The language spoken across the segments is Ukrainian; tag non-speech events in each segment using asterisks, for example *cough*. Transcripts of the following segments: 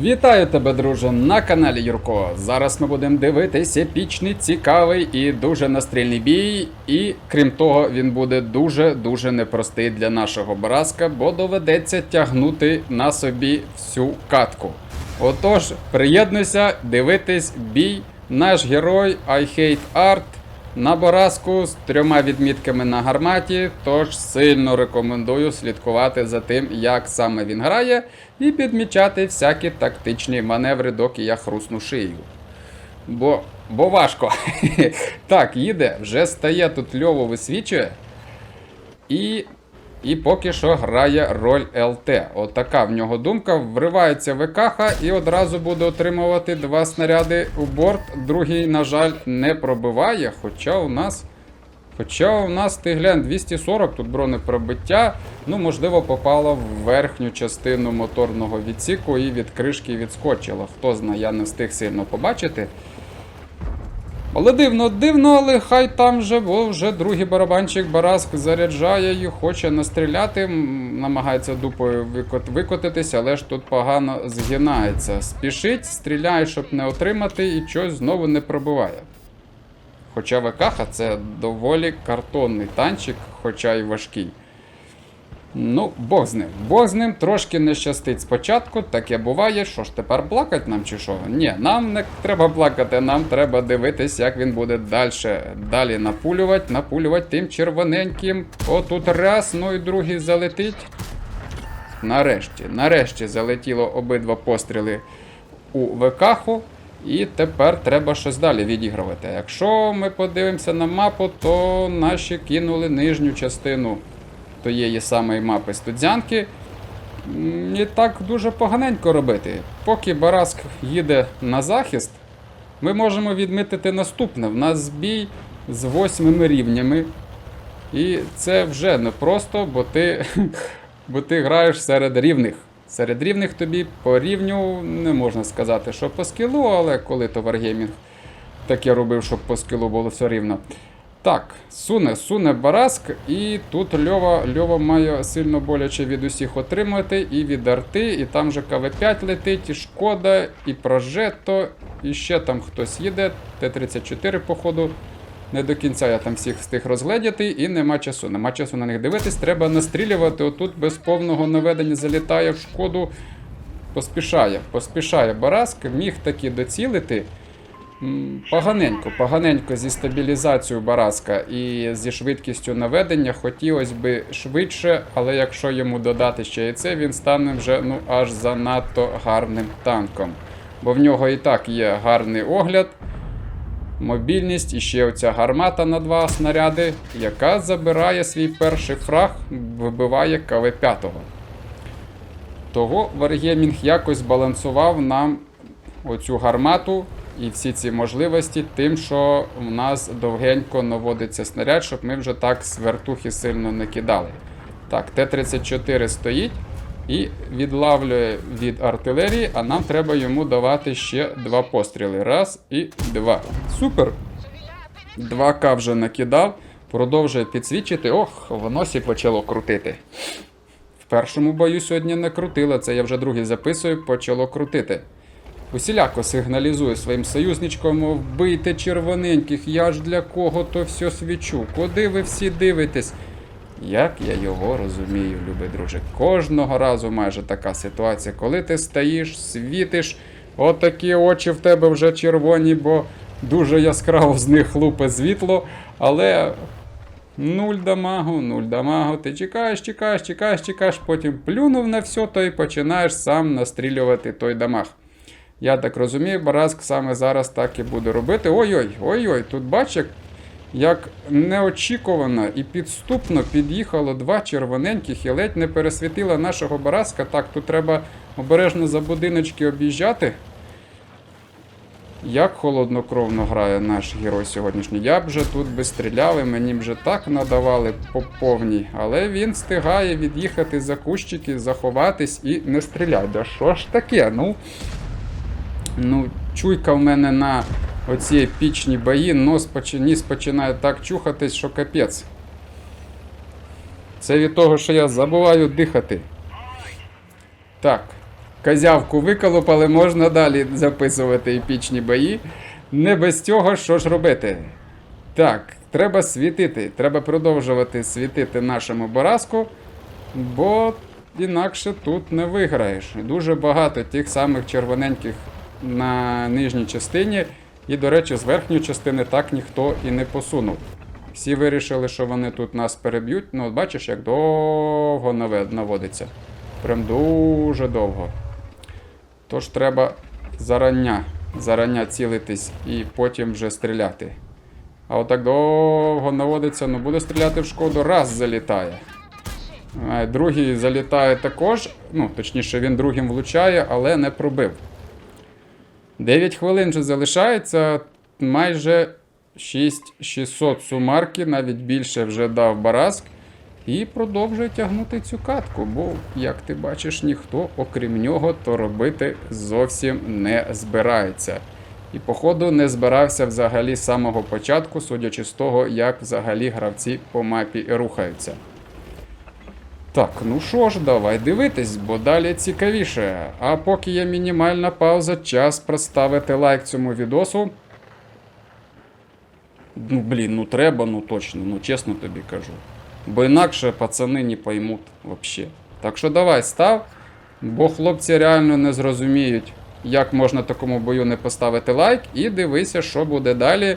Вітаю тебе, друже, на каналі Юрко. Зараз ми будемо дивитись епічний, цікавий і дуже настрільний бій. І крім того, він буде дуже-дуже непростий для нашого Бараска, бо доведеться тягнути на собі всю катку. Отож, приєднуйся, дивитись бій. Наш герой I Hate Art на Бораску з трьома відмітками на гарматі, тож сильно рекомендую слідкувати за тим, як саме він грає, і підмічати всякі тактичні маневри, доки я хрусну шию. Бо, бо важко. *laughs* так, їде, вже стає тут льово висвічує. І, і поки що грає роль ЛТ. Отака в нього думка. Вривається ВКХ і одразу буде отримувати два снаряди у борт. Другий, на жаль, не пробиває. Хоча у нас. Хоча у нас ти глянь 240 тут бронепробиття. Ну, можливо, попало в верхню частину моторного відсіку і від кришки відскочило. Хто знає, я не встиг сильно побачити. Але дивно, дивно, але хай там же, бо вже другий барабанчик Бараск заряджає і хоче настріляти, намагається дупою викотитися, але ж тут погано згинається. Спішить, стріляє, щоб не отримати, і щось знову не пробиває. Хоча ВКХ це доволі картонний танчик, хоча й важкий. Ну, Бог з ним. Бог з ним трошки не щастить спочатку, таке буває. Що ж тепер плакать нам чи що? Ні, нам не треба плакати, нам треба дивитись, як він буде далі. Далі напулювати, напулювати тим червоненьким. Отут раз, ну і другий залетить. Нарешті, нарешті залетіло обидва постріли у ВКХу. І тепер треба щось далі відігрувати. Якщо ми подивимося на мапу, то наші кинули нижню частину тієї самої мапи студзянки. І так дуже поганенько робити. Поки Бараск їде на захист, ми можемо відмітити наступне. В нас бій з восьмими рівнями. І це вже непросто, бо ти, *laughs* бо ти граєш серед рівних. Серед рівних тобі по рівню не можна сказати, що по скілу, але коли то Wargaming таке робив, щоб по скілу було все рівно. Так, суне, суне Бараск, і тут Льова, Льова має сильно боляче від усіх отримати, і від арти, і там же КВ-5 летить, і шкода, і прожето, і ще там хтось їде. Т-34, походу. Не до кінця я там всіх встиг розгледіти, і нема часу. Нема часу на них дивитись, треба настрілювати. Отут без повного наведення залітає в шкоду. Поспішає, поспішає Бараск, міг таки доцілити. Поганенько, поганенько зі стабілізацією Бараска і зі швидкістю наведення хотілося би швидше, але якщо йому додати ще і це, він стане вже ну аж занадто гарним танком. Бо в нього і так є гарний огляд, мобільність і ще оця гармата на два снаряди, яка забирає свій перший фраг, вибиває КВ-5. Того Wargaming якось балансував нам оцю гармату і всі ці можливості тим, що у нас довгенько наводиться снаряд, щоб ми вже так з вертухи сильно не кидали. Так, Т-34 стоїть і відлавлює від артилерії, а нам треба йому давати ще два постріли. Раз і два. Супер! 2К вже накидав, продовжує підсвічити. Ох, в носі почало крутити. В першому бою сьогодні не крутило, це я вже другий записую, почало крутити. Усіляко сигналізує своїм союзничкам, мов бийте червоненьких, я ж для кого то все свічу. Куди ви всі дивитесь? Як я його розумію, любий друже. Кожного разу майже така ситуація, коли ти стоїш, світиш, отакі очі в тебе вже червоні, бо дуже яскраво з них лупе світло, але Нуль дамагу, нуль дамагу. Ти чекаєш, чекаєш, чекаєш, чекаєш, потім плюнув на все, то і починаєш сам настрілювати той дамаг. Я так розумію, Бараск саме зараз так і буде робити. Ой-ой, ой-ой, тут бач, як, неочікувано і підступно під'їхало два червоненьких і ледь не пересвітило нашого Бараска. Так, тут треба обережно за будиночки об'їжджати. Як холоднокровно грає наш герой сьогоднішній. Я б вже тут би стріляв, і мені б вже так надавали по повній. Але він встигає від'їхати за кущики, заховатись і не стріляти. Да що ж таке? Ну, ну чуйка в мене на оці епічні бої, нос ніс починає так чухатись, що капець. Це від того, що я забуваю дихати. Так. козявку виколупали, можна далі записувати епічні бої. Не без цього що ж робити? Так, треба світити. Треба продовжувати світити нашому Бараску, бо інакше тут не виграєш. Дуже багато тих самих червоненьких на нижній частині. І, до речі, з верхньої частини так ніхто і не посунув. Всі вирішили, що вони тут нас переб'ють. Ну, от бачиш, як довго наводиться. Прям дуже довго. Тож треба зарання, зарання цілитись і потім вже стріляти. А отак довго наводиться, ну буде стріляти в шкоду, раз залітає. А Другий залітає також, ну, точніше, він другим влучає, але не пробив. 9 хвилин вже залишається, майже 6600 сумарки, навіть більше вже дав Бараск. І продовжує тягнути цю катку, бо, як ти бачиш, ніхто, окрім нього, то робити зовсім не збирається. І, походу, не збирався взагалі з самого початку, судячи з того, як взагалі гравці по мапі рухаються. Так, ну що ж, давай дивитись, бо далі цікавіше. А поки є мінімальна пауза, час проставити лайк цьому відосу. Ну, блін, ну треба, ну точно, ну чесно тобі кажу. Бо інакше пацани не поймуть взагалі. Так що давай став, бо хлопці реально не зрозуміють, як можна такому бою не поставити лайк, і дивися, що буде далі.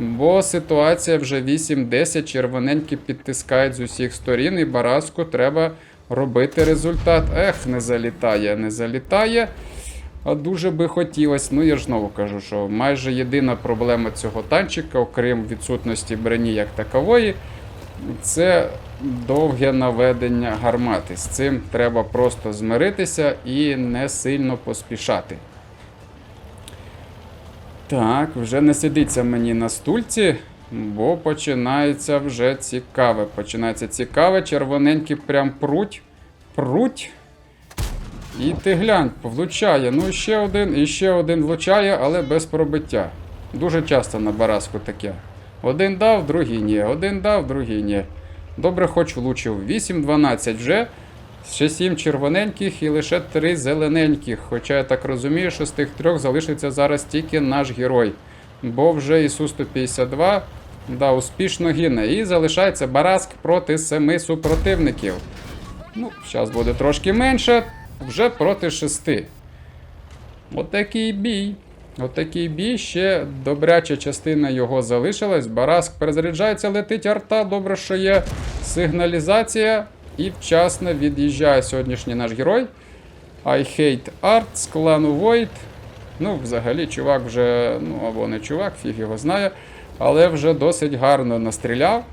Бо ситуація вже 8-10, червоненькі підтискають з усіх сторін, і Бараску треба робити результат. Ех, не залітає, не залітає. А дуже би хотілося. Ну я ж знову кажу, що майже єдина проблема цього танчика, окрім відсутності броні як такової, це довге наведення гармати. З цим треба просто змиритися і не сильно поспішати. Так, вже не сидиться мені на стульці, бо починається вже цікаве. Починається цікаве, червоненькі прям пруть. Пруть. І ти глянь, влучає. Ну, ще один, і ще один влучає, але без пробиття. Дуже часто на Бараску таке. Один дав, другий ні. Один дав, другий ні. Добре, хоч влучив. 8-12 вже. Ще 7 червоненьких і лише 3 зелененьких. Хоча я так розумію, що з тих трьох залишиться зараз тільки наш герой. Бо вже Ісу-152 да, успішно гине. І залишається Бараск проти 7 супротивників. Ну, зараз буде трошки менше, вже проти 6. Отакий бій. Отакий бій. Ще добряча частина його залишилась. Бараск перезаряджається, летить арта. Добре, що є сигналізація. І вчасно від'їжджає сьогоднішній наш герой. I hate art з клану Void. Ну, взагалі, чувак вже, ну або не чувак, фіг його знає, але вже досить гарно настріляв.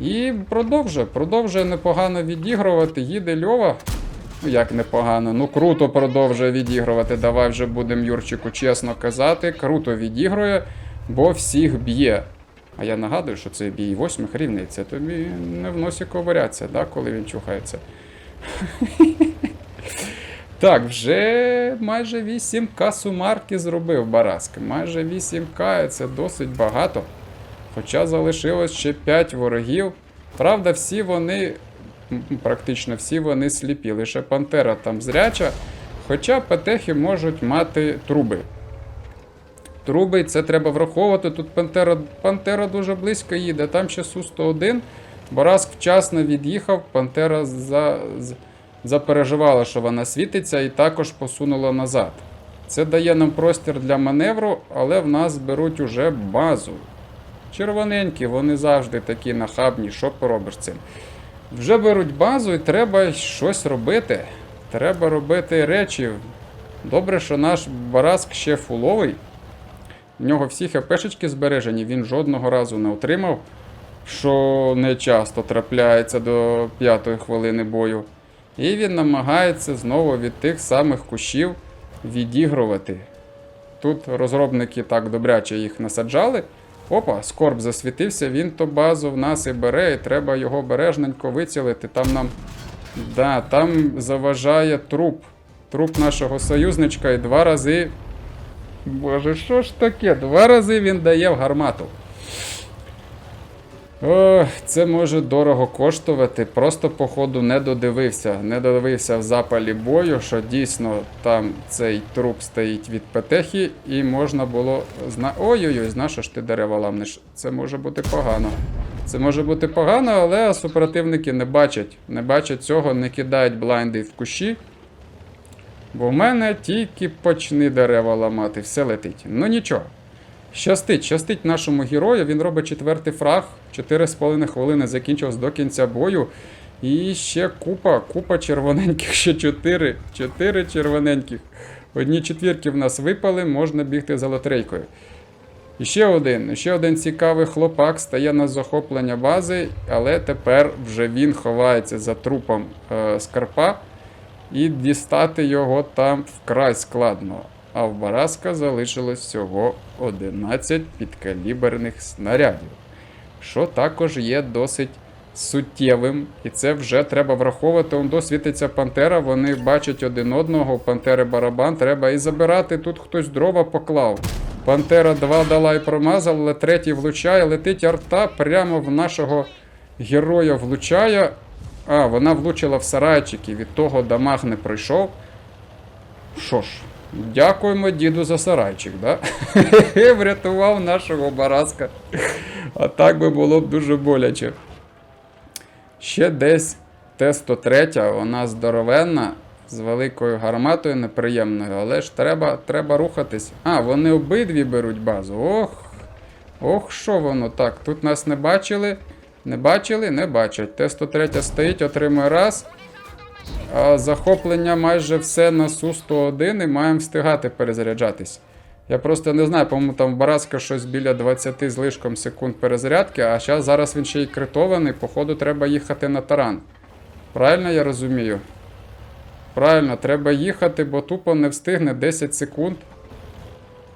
І продовжує, продовжує непогано відігрувати. Їде Льова. Ну, як непогано, ну круто продовжує відігрувати. Давай вже будемо Юрчику чесно казати. Круто відігрує, бо всіх б'є. А я нагадую, що це бій восьмих рівниця. Тобі не в носі ковиряться, да, коли він чухається. *laughs* Так, вже майже 8К сумарки зробив Бараск. Майже 8К, це досить багато. Хоча залишилось ще 5 ворогів. Правда, всі вони, практично всі вони сліпі. Лише Пантера там зряча. Хоча петехи можуть мати труби. Труби, це треба враховувати. Тут Пантера, Пантера дуже близько їде. Там ще Су-101. Бараск вчасно від'їхав. Пантера за, запереживала, що вона світиться, і також посунула назад. Це дає нам простір для маневру, але в нас беруть уже базу. Червоненькі, вони завжди такі нахабні, що поробиш цим. Вже беруть базу і треба щось робити. Треба робити речі. Добре, що наш Бараск ще фуловий. В нього всі хпшечки збережені, він жодного разу не отримав, що не часто трапляється до п'ятої хвилини бою. І він намагається знову від тих самих кущів відігрувати. Тут розробники так добряче їх насаджали. Опа, скорб засвітився, він то базу в нас і бере, і треба його бережненько вицілити. Там нам. Да, там заважає труп. Труп нашого союзничка і два рази. Боже, що ж таке? Два рази він дає в гармату. Ох, це може дорого коштувати. Просто, походу, не додивився. Не додивився в запалі бою, що дійсно там цей труп стоїть від петехи, і можна було зна. Ой-ой-ой, знаєш, ж ти дерева ламнеш? Це може бути погано. Це може бути погано, але супротивники не бачать. Не бачать цього, не кидають блайнди в кущі. Бо в мене тільки почни дерева ламати, все летить. Ну нічого. Щастить, щастить нашому герою. Він робить четвертий фраг. 4,5 хвилини закінчилось до кінця бою. І ще купа, купа червоненьких, ще 4. 4 червоненьких. Одні четвірки в нас випали, можна бігти за лотерейкою. І ще один, ще один цікавий хлопак стає на захоплення бази, але тепер вже він ховається за трупом е, скарпа. І дістати його там вкрай складно. А в Бараска залишилось всього 11 підкаліберних снарядів, що також є досить суттєвим. І це вже треба враховувати. Он досвітиться Пантера, вони бачать один одного, Пантери барабан, треба і забирати. Тут хтось дрова поклав. Пантера два дала і промазав, але третій влучає, летить арта прямо в нашого героя влучає. А, вона влучила в сарайчик і від того дамаг не пройшов. Що ж, дякуємо діду за сарайчик, да? *laughs* Врятував нашого Бараска. А так би було б дуже боляче. Ще десь Т-103, вона здоровенна, з великою гарматою неприємною, але ж треба, треба рухатись. А, вони обидві беруть базу. Ох. Ох, що воно так. Тут нас не бачили. Не бачили? Не бачать. Т-103 стоїть, отримує раз. А захоплення майже все на Су-101 і маємо встигати перезаряджатись. Я просто не знаю, по-моєму, там в Бараска щось біля 20 з лишком секунд перезарядки, а щас, зараз він ще й критований, походу треба їхати на таран. Правильно я розумію? Правильно, треба їхати, бо тупо не встигне 10 секунд.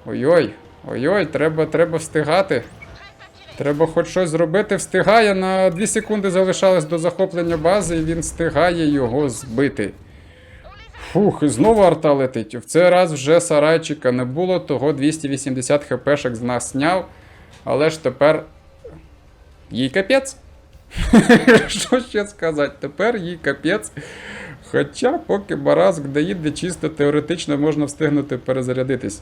Ой-ой, ой-ой, треба, треба встигати. Треба хоч щось зробити. Встигає на 2 секунди залишалось до захоплення бази, і він встигає його збити. Фух, і знову арта летить. В цей раз вже сарайчика не було, того 280 хпшек з нас сняв. Але ж тепер. Їй капець. *laughs* Що ще сказати? Тепер їй капець. Хоча, поки Бараск доїде, чисто теоретично можна встигнути перезарядитись.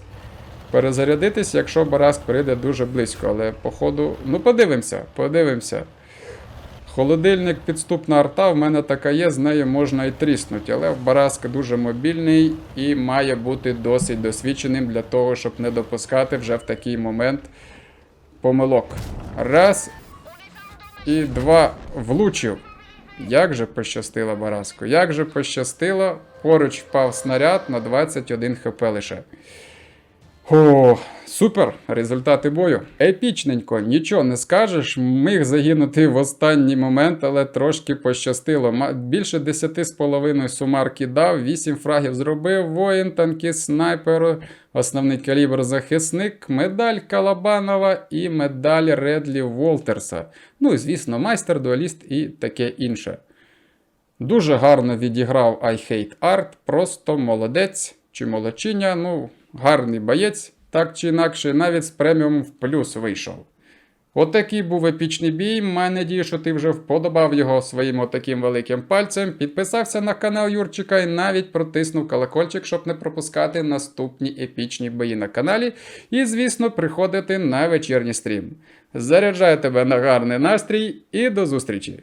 Перезарядитись, якщо Бараск прийде дуже близько, але походу. Ну, подивимося, подивимося. Холодильник підступна арта, в мене така є, з нею можна і тріснути, але Бараск дуже мобільний і має бути досить досвідченим для того, щоб не допускати вже в такий момент помилок. Раз. І два влучив. Як же пощастило Бараску, як же пощастило, поруч впав снаряд на 21 хп лише. О, супер! Результати бою. Епічненько, нічого не скажеш. Міг загинути в останній момент, але трошки пощастило. Більше 10,5 сумарки дав, 8 фрагів зробив. Воїн, танкіст, снайпер, основний калібр захисник, медаль Калабанова і медаль Редлі Волтерса. Ну звісно, майстер, дуаліст і таке інше. Дуже гарно відіграв I Hate Art, просто молодець чи молодчиня, ну, гарний боєць, так чи інакше, навіть з преміум в плюс вийшов. Отакий був епічний бій. Маю надію, що ти вже вподобав його своїм отаким великим пальцем. Підписався на канал Юрчика і навіть протиснув колокольчик, щоб не пропускати наступні епічні бої на каналі. І, звісно, приходити на вечірній стрім. Заряджаю тебе на гарний настрій і до зустрічі!